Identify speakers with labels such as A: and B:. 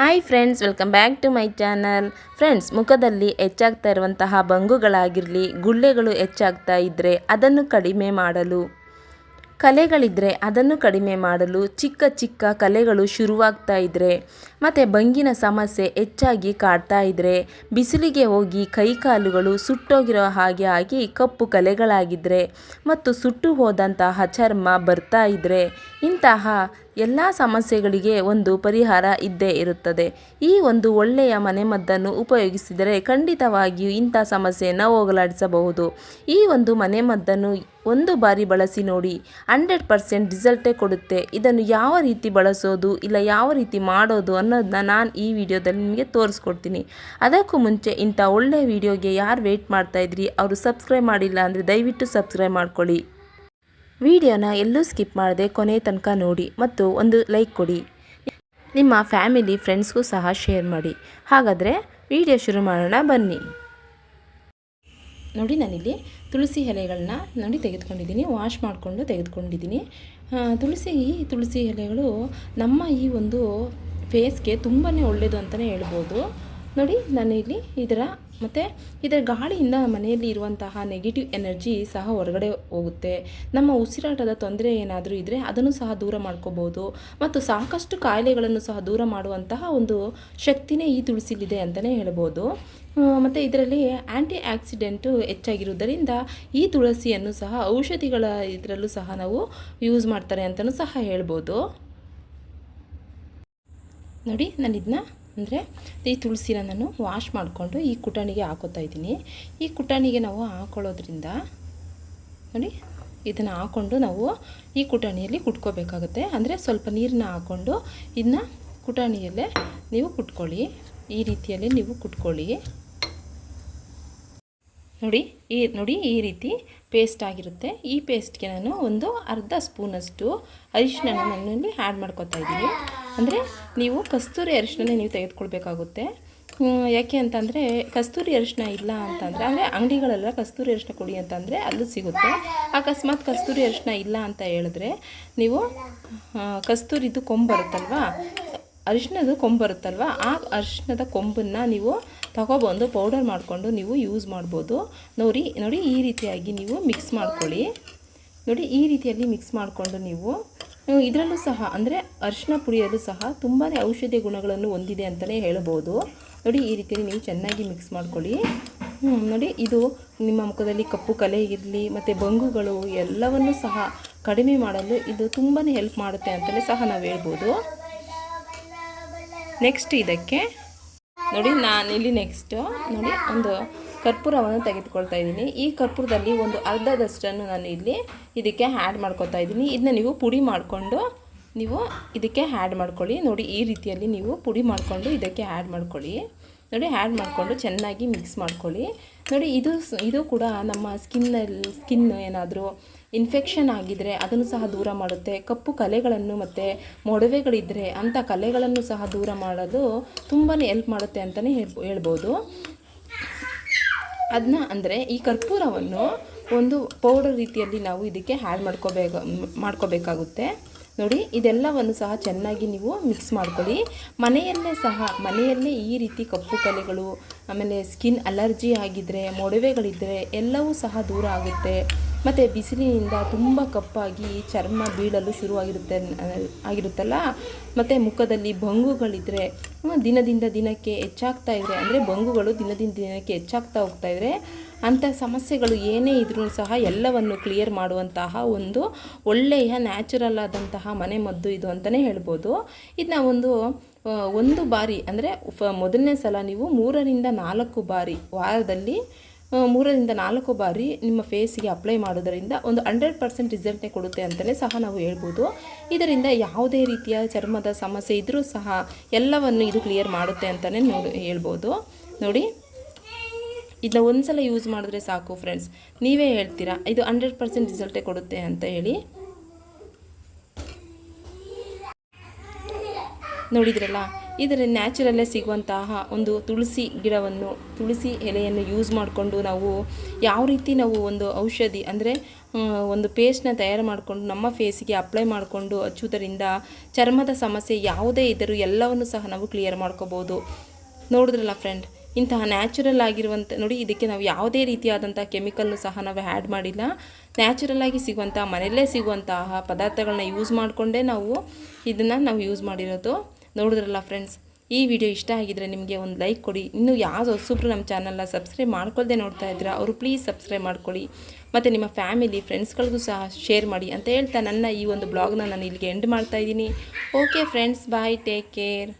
A: Hi friends welcome back to my channel friends ಮುಖದಲ್ಲಿ ಹೆಚ್ಚಾಗ್ತಾ ಇರುವಂತಹ ಬಂಗುಗಳಾಗಿರಲಿ, ಗುಳ್ಳೆಗಳು ಹೆಚ್ಚಾಗ್ತಾ ಇದ್ದರೆ ಅದನ್ನು ಕಡಿಮೆ ಮಾಡಲು. ಕಲೆಗಳಿದ್ದರೆ ಅದನ್ನು ಕಡಿಮೆ ಮಾಡಲು ಚಿಕ್ಕ ಚಿಕ್ಕ ಕಲೆಗಳು ಶುರುವಾಗ್ತಾ ಇದ್ದರೆ ಮತ್ತು ಬಂಗಿನ ಸಮಸ್ಯೆ ಹೆಚ್ಚಾಗಿ ಕಾಡ್ತಾ ಇದ್ದರೆ ಬಿಸಿಲಿಗೆ ಹೋಗಿ ಕೈಕಾಲುಗಳು ಸುಟ್ಟೋಗಿರೋ ಹಾಗೆ ಆಗಿ ಕಪ್ಪು ಕಲೆಗಳಾಗಿದ್ದರೆ ಮತ್ತು ಸುಟ್ಟು ಹೋದಂತಹ ಚರ್ಮ ಬರ್ತಾ ಇದ್ದರೆ ಇಂತಹ ಎಲ್ಲ ಸಮಸ್ಯೆಗಳಿಗೆ ಒಂದು ಪರಿಹಾರ ಇದ್ದೇ ಇರುತ್ತದೆ. ಈ ಒಂದು ಒಳ್ಳೆಯ ಮನೆಮದ್ದನ್ನು ಉಪಯೋಗಿಸಿದರೆ ಖಂಡಿತವಾಗಿಯೂ ಇಂಥ ಸಮಸ್ಯೆಯನ್ನು ಹೋಗಲಾಡಿಸಬಹುದು. ಈ ಒಂದು ಮನೆಮದ್ದನ್ನು ಒಂದು ಬಾರಿ ಬಳಸಿ ನೋಡಿ, ಹಂಡ್ರೆಡ್ ಪರ್ಸೆಂಟ್ ರಿಸಲ್ಟೇ ಕೊಡುತ್ತೆ. ಇದನ್ನು ಯಾವ ರೀತಿ ಬಳಸೋದು, ಇಲ್ಲ ಯಾವ ರೀತಿ ಮಾಡೋದು ಅನ್ನೋದನ್ನ ನಾನು ಈ ವಿಡಿಯೋದಲ್ಲಿ ನಿಮಗೆ ತೋರಿಸ್ಕೊಡ್ತೀನಿ. ಅದಕ್ಕೂ ಮುಂಚೆ ಇಂಥ ಒಳ್ಳೆಯ ವಿಡಿಯೋಗೆ ಯಾರು ವೆಯ್ಟ್ ಮಾಡ್ತಾ ಇದ್ರಿ, ಅವರು ಸಬ್ಸ್ಕ್ರೈಬ್ ಮಾಡಿಲ್ಲ ಅಂದರೆ ದಯವಿಟ್ಟು ಸಬ್ಸ್ಕ್ರೈಬ್ ಮಾಡ್ಕೊಳ್ಳಿ. ವಿಡಿಯೋನ ಎಲ್ಲೂ ಸ್ಕಿಪ್ ಮಾಡದೆ ಕೊನೆ ತನಕ ನೋಡಿ ಮತ್ತು ಒಂದು ಲೈಕ್ ಕೊಡಿ. ನಿಮ್ಮ ಫ್ಯಾಮಿಲಿ ಫ್ರೆಂಡ್ಸ್ಗೂ ಸಹ ಶೇರ್ ಮಾಡಿ. ಹಾಗಾದರೆ ವಿಡಿಯೋ ಶುರು ಮಾಡೋಣ, ಬನ್ನಿ. ನೋಡಿ ನಾನಿಲ್ಲಿ ತುಳಸಿ ಎಲೆಗಳನ್ನ ನೋಡಿ ತೆಗೆದುಕೊಂಡಿದ್ದೀನಿ ವಾಶ್ ಮಾಡಿಕೊಂಡು ತೆಗೆದುಕೊಂಡಿದ್ದೀನಿ. ತುಳಸಿ, ಈ ತುಳಸಿ ಎಲೆಗಳು ನಮ್ಮ ಈ ಒಂದು ಫೇಸ್ಗೆ ತುಂಬಾ ಒಳ್ಳೆಯದು ಅಂತಲೇ ಹೇಳ್ಬೋದು. ನೋಡಿ, ನಾನಿಲ್ಲಿ ಇದರ ಮತ್ತು ಇದರ ಗಾಳಿಯಿಂದ ಮನೆಯಲ್ಲಿ ಇರುವಂತಹ ನೆಗೆಟಿವ್ ಎನರ್ಜಿ ಸಹ ಹೊರಗಡೆ ಹೋಗುತ್ತೆ. ನಮ್ಮ ಉಸಿರಾಟದ ತೊಂದರೆ ಏನಾದರೂ ಇದ್ದರೆ ಅದನ್ನು ಸಹ ದೂರ ಮಾಡ್ಕೋಬೋದು ಮತ್ತು ಸಾಕಷ್ಟು ಕಾಯಿಲೆಗಳನ್ನು ಸಹ ದೂರ ಮಾಡುವಂತಹ ಒಂದು ಶಕ್ತಿನೇ ಈ ತುಳಸಿಲಿದೆ ಅಂತಲೇ ಹೇಳ್ಬೋದು. ಮತ್ತು ಇದರಲ್ಲಿ ಆ್ಯಂಟಿ ಆಕ್ಸಿಡೆಂಟು ಹೆಚ್ಚಾಗಿರುವುದರಿಂದ ಈ ತುಳಸಿಯನ್ನು ಸಹ ಔಷಧಿಗಳ ಇದರಲ್ಲೂ ಸಹ ನಾವು ಯೂಸ್ ಮಾಡ್ತಾರೆ ಅಂತಲೂ ಸಹ ಹೇಳ್ಬೋದು. ನೋಡಿ ನಾನು ಇದನ್ನ ಅಂದರೆ ಈ ತುಳಸಿನ ನಾನು ವಾಶ್ ಮಾಡಿಕೊಂಡು ಈ ಕುಟಾಣಿಗೆ ಹಾಕೋತಾ ಇದ್ದೀನಿ. ಈ ಕುಟಾಣಿಗೆ ನಾವು ಹಾಕೊಳ್ಳೋದ್ರಿಂದ ನೋಡಿ, ಇದನ್ನು ಹಾಕ್ಕೊಂಡು ನಾವು ಈ ಕುಟಾಣಿಯಲ್ಲಿ ಕುಟ್ಕೋಬೇಕಾಗುತ್ತೆ. ಅಂದರೆ ಸ್ವಲ್ಪ ನೀರನ್ನ ಹಾಕ್ಕೊಂಡು ಇದನ್ನ ಕುಟಾಣಿಯಲ್ಲೇ ನೀವು ಕುಟ್ಕೊಳ್ಳಿ. ಈ ರೀತಿಯಲ್ಲಿ ನೀವು ಕುಟ್ಕೊಳ್ಳಿ. ನೋಡಿ, ಈ ನೋಡಿ ಈ ರೀತಿ ಪೇಸ್ಟ್ ಆಗಿರುತ್ತೆ. ಈ ಪೇಸ್ಟ್ಗೆ ನಾನು ಒಂದು ಅರ್ಧ ಸ್ಪೂನಷ್ಟು ಅರಿಶಿನ ನನ್ನಲ್ಲಿ ಆ್ಯಡ್ ಮಾಡ್ಕೊತಾ ಇದ್ದೀನಿ. ಅಂದರೆ ನೀವು ಕಸ್ತೂರಿ ಅರಿಶಿನ ನೀವು ತೆಗೆದುಕೊಳ್ಬೇಕಾಗುತ್ತೆ. ಯಾಕೆ ಅಂತಂದರೆ ಕಸ್ತೂರಿ ಅರಿಶಿನ ಇಲ್ಲ ಅಂತಂದರೆ, ಅಂದರೆ ಅಂಗಡಿಗಳೆಲ್ಲ ಕಸ್ತೂರಿ ಅರಿಶಿನ ಕೊಡಿ ಅಂತಂದರೆ ಅಲ್ಲೂ ಸಿಗುತ್ತೆ. ಅಕಸ್ಮಾತ್ ಕಸ್ತೂರಿ ಅರಿಶಿನ ಇಲ್ಲ ಅಂತ ಹೇಳಿದ್ರೆ ನೀವು ಕಸ್ತೂರಿದು ಕೊಂಬು ಬರುತ್ತಲ್ವಾ? ಅರಿಶಿಣದ ಕೊಂಬು ಬರುತ್ತಲ್ವ? ಆ ಅರಿಶಿನದ ಕೊಂಬನ್ನು ನೀವು ತಗೊಬಂದು ಪೌಡರ್ ಮಾಡಿಕೊಂಡು ನೀವು ಯೂಸ್ ಮಾಡ್ಬೋದು. ನೋಡಿ ನೋಡಿ ಈ ರೀತಿಯಾಗಿ ನೀವು ಮಿಕ್ಸ್ ಮಾಡ್ಕೊಳ್ಳಿ. ನೋಡಿ, ಈ ರೀತಿಯಲ್ಲಿ ಮಿಕ್ಸ್ ಮಾಡಿಕೊಂಡು ನೀವು ಇದರಲ್ಲೂ ಸಹ, ಅಂದರೆ ಅರಿಶಿನ ಪುಡಿಯಲ್ಲೂ ಸಹ ತುಂಬಾ ಔಷಧಿ ಗುಣಗಳನ್ನು ಹೊಂದಿದೆ ಅಂತಲೇ ಹೇಳ್ಬೋದು. ನೋಡಿ, ಈ ರೀತಿಯಲ್ಲಿ ನೀವು ಚೆನ್ನಾಗಿ ಮಿಕ್ಸ್ ಮಾಡ್ಕೊಳ್ಳಿ. ನೋಡಿ, ಇದು ನಿಮ್ಮ ಮುಖದಲ್ಲಿ ಕಪ್ಪು ಕಲೆ ಇರಲಿ, ಮತ್ತು ಬಂಗುಗಳು ಎಲ್ಲವನ್ನು ಸಹ ಕಡಿಮೆ ಮಾಡಲು ಇದು ತುಂಬಾ ಹೆಲ್ಪ್ ಮಾಡುತ್ತೆ ಅಂತಲೇ ಸಹ ನಾವು ಹೇಳ್ಬೋದು. ನೆಕ್ಸ್ಟ್ ಇದಕ್ಕೆ ನೋಡಿ ನಾನು ಇಲ್ಲಿ ನೆಕ್ಸ್ಟು ನೋಡಿ, ಒಂದು ಕರ್ಪೂರವನ್ನು ತೆಗೆದುಕೊಳ್ತಾ ಇದ್ದೀನಿ. ಈ ಕರ್ಪೂರದಲ್ಲಿ ಒಂದು ಅರ್ಧದಷ್ಟನ್ನು ನಾನು ಇಲ್ಲಿ ಇದಕ್ಕೆ ಆ್ಯಡ್ ಮಾಡ್ಕೊತಾ ಇದ್ದೀನಿ. ಇದನ್ನ ನೀವು ಪುಡಿ ಮಾಡಿಕೊಂಡು ನೀವು ಇದಕ್ಕೆ ಆ್ಯಡ್ ಮಾಡ್ಕೊಳ್ಳಿ. ನೋಡಿ, ಈ ರೀತಿಯಲ್ಲಿ ನೀವು ಪುಡಿ ಮಾಡಿಕೊಂಡು ಇದಕ್ಕೆ ಆ್ಯಡ್ ಮಾಡ್ಕೊಳ್ಳಿ. ನೋಡಿ ಆ್ಯಡ್ ಮಾಡಿಕೊಂಡು ಚೆನ್ನಾಗಿ ಮಿಕ್ಸ್ ಮಾಡ್ಕೊಳ್ಳಿ. ನೋಡಿ ಇದು ಇದು ಕೂಡ ನಮ್ಮ ಸ್ಕಿನ್ನಲ್ಲಿ ಸ್ಕಿನ್ ಏನಾದರೂ ಇನ್ಫೆಕ್ಷನ್ ಆಗಿದ್ದರೆ ಅದನ್ನು ಸಹ ದೂರ ಮಾಡುತ್ತೆ. ಕಪ್ಪು ಕಲೆಗಳನ್ನು ಮತ್ತು ಮೊಡವೆಗಳಿದ್ದರೆ ಅಂಥ ಕಲೆಗಳನ್ನು ಸಹ ದೂರ ಮಾಡೋದು ತುಂಬಾ ಹೆಲ್ಪ್ ಮಾಡುತ್ತೆ ಅಂತಲೇ ಹೇಳ್ಬೋ, ಹೇಳ್ಬೋದು. ಅದನ್ನ ಅಂದರೆ ಈ ಕರ್ಪೂರವನ್ನು ಒಂದು ಪೌಡರ್ ರೀತಿಯಲ್ಲಿ ನಾವು ಇದಕ್ಕೆ ಆ್ಯಡ್ ಮಾಡ್ಕೋಬೇಕು ಮಾಡ್ಕೋಬೇಕಾಗುತ್ತೆ. ನೋಡಿ, ಇದೆಲ್ಲವನ್ನು ಸಹ ಚೆನ್ನಾಗಿ ನೀವು ಮಿಕ್ಸ್ ಮಾಡ್ಕೊಳ್ಳಿ. ಮನೆಯಲ್ಲೇ ಸಹ, ಮನೆಯಲ್ಲೇ ಈ ರೀತಿ ಕಪ್ಪು ಕಲೆಗಳು, ಆಮೇಲೆ ಸ್ಕಿನ್ ಅಲರ್ಜಿ ಆಗಿದ್ದರೆ ಮೊಡವೆಗಳಿದ್ದರೆ ಎಲ್ಲವೂ ಸಹ ದೂರ ಆಗುತ್ತೆ. ಮತ್ತು ಬಿಸಿಲಿನಿಂದ ತುಂಬ ಕಪ್ಪಾಗಿ ಚರ್ಮ ಬೀಳಲು ಶುರುವಾಗಿರುತ್ತೆ ಆಗಿರುತ್ತಲ್ಲ? ಮತ್ತು ಮುಖದಲ್ಲಿ ಬಂಗುಗಳಿದ್ದರೆ ಹ್ಮ್, ದಿನದಿಂದ ದಿನಕ್ಕೆ ಹೆಚ್ಚಾಗ್ತಾ ಇದ್ರೆ ಅಂದರೆ ಬಂಗುಗಳು ದಿನದಿಂದ ದಿನಕ್ಕೆ ಹೆಚ್ಚಾಗ್ತಾ ಹೋಗ್ತಾ ಇದ್ರೆ ಅಂಥ ಸಮಸ್ಯೆಗಳು ಏನೇ ಇದ್ರೂ ಸಹ ಎಲ್ಲವನ್ನು ಕ್ಲಿಯರ್ ಮಾಡುವಂತಹ ಒಂದು ಒಳ್ಳೆಯ ನ್ಯಾಚುರಲ್ ಆದಂತಹ ಮನೆ ಮದ್ದು ಇದು ಅಂತಲೇ ಹೇಳ್ಬೋದು. ಇದನ್ನ ಒಂದು ಒಂದು ಬಾರಿ ಅಂದರೆ ಮೊದಲನೇ ಸಲ ನೀವು ಮೂರರಿಂದ ನಾಲ್ಕು ಬಾರಿ ವಾರದಲ್ಲಿ ಮೂರರಿಂದ ನಾಲ್ಕು ಬಾರಿ ನಿಮ್ಮ ಫೇಸಿಗೆ ಅಪ್ಲೈ ಮಾಡೋದರಿಂದ ಒಂದು ಹಂಡ್ರೆಡ್ ಪರ್ಸೆಂಟ್ ರಿಸಲ್ಟ್ನೇ ಕೊಡುತ್ತೆ ಅಂತಲೇ ಸಹ ನಾವು ಹೇಳ್ಬೋದು. ಇದರಿಂದ ಯಾವುದೇ ರೀತಿಯ ಚರ್ಮದ ಸಮಸ್ಯೆ ಇದ್ದರೂ ಸಹ ಎಲ್ಲವನ್ನು ಇದು ಕ್ಲಿಯರ್ ಮಾಡುತ್ತೆ ಅಂತಲೇ ನೋಡಿ, ಹೇಳ್ಬೋದು. ನೋಡಿ ಇದನ್ನ ಒಂದು ಸಲ ಯೂಸ್ ಮಾಡಿದ್ರೆ ಸಾಕು ಫ್ರೆಂಡ್ಸ್ ನೀವೇ ಹೇಳ್ತೀರಾ, ಇದು ಹಂಡ್ರೆಡ್ ಪರ್ಸೆಂಟ್ ರಿಸಲ್ಟೇ ಕೊಡುತ್ತೆ ಅಂತ ಹೇಳಿ? ನೋಡಿದ್ರಲ್ಲ? ಇದರ ನ್ಯಾಚುರಲ್ಲೇ ಸಿಗುವಂತಹ ಒಂದು ತುಳಸಿ ಗಿಡವನ್ನು, ತುಳಸಿ ಎಲೆಯನ್ನು ಯೂಸ್ ಮಾಡಿಕೊಂಡು ನಾವು ಯಾವ ರೀತಿ ನಾವು ಒಂದು ಔಷಧಿ ಅಂದರೆ ಒಂದು ಪೇಸ್ಟ್ನ ತಯಾರು ಮಾಡಿಕೊಂಡು ನಮ್ಮ ಫೇಸಿಗೆ ಅಪ್ಲೈ ಮಾಡಿಕೊಂಡು ಹಚ್ಚುವುದರಿಂದ ಚರ್ಮದ ಸಮಸ್ಯೆ ಯಾವುದೇ ಇದ್ದರೂ ಎಲ್ಲವನ್ನು ಸಹ ನಾವು ಕ್ಲಿಯರ್ ಮಾಡ್ಕೋಬೋದು. ನೋಡಿದ್ರಲ್ಲ ಫ್ರೆಂಡ್ ಇಂತಹ ನ್ಯಾಚುರಲ್ ಆಗಿರುವಂಥ ನೋಡಿ ಇದಕ್ಕೆ ನಾವು ಯಾವುದೇ ರೀತಿಯಾದಂಥ ಕೆಮಿಕಲ್ನು ಸಹ ನಾವು ಆ್ಯಡ್ ಮಾಡಿಲ್ಲ. ನ್ಯಾಚುರಲ್ ಆಗಿ ಸಿಗುವಂಥ ಮನೆಯಲ್ಲೇ ಸಿಗುವಂತಹ ಪದಾರ್ಥಗಳನ್ನ ಯೂಸ್ ಮಾಡಿಕೊಂಡೇ ನಾವು ಇದನ್ನು ನಾವು ಯೂಸ್ ಮಾಡಿರೋದು. ನೋಡಿದ್ರಲ್ಲ ಫ್ರೆಂಡ್ಸ್ ಈ ವಿಡಿಯೋ ಇಷ್ಟ ಆಗಿದ್ರೆ ನಿಮಗೆ ಒಂದು ಲೈಕ್ ಕೊಡಿ. ಇನ್ನೂ ಯಾವ ಹೊಸಬ್ರು ನಮ್ಮ ಚಾನಲ್ನ ಸಬ್ಸ್ಕ್ರೈಬ್ ಮಾಡ್ಕೊಳ್ದೆ ನೋಡ್ತಾ ಇದ್ದೀರಾ, ಅವರು ಪ್ಲೀಸ್ ಸಬ್ಸ್ಕ್ರೈಬ್ ಮಾಡ್ಕೊಳ್ಳಿ. ಮತ್ತು ನಿಮ್ಮ ಫ್ಯಾಮಿಲಿ ಫ್ರೆಂಡ್ಸ್ಗಳಿಗೂ ಸಹ ಶೇರ್ ಮಾಡಿ ಅಂತ ಹೇಳ್ತಾ ನನ್ನ ಈ ಒಂದು ಬ್ಲಾಗ್ನ ನಾನು ಇಲ್ಲಿಗೆ ಎಂಡ್ ಮಾಡ್ತಾ ಇದ್ದೀನಿ. Okay friends bye take care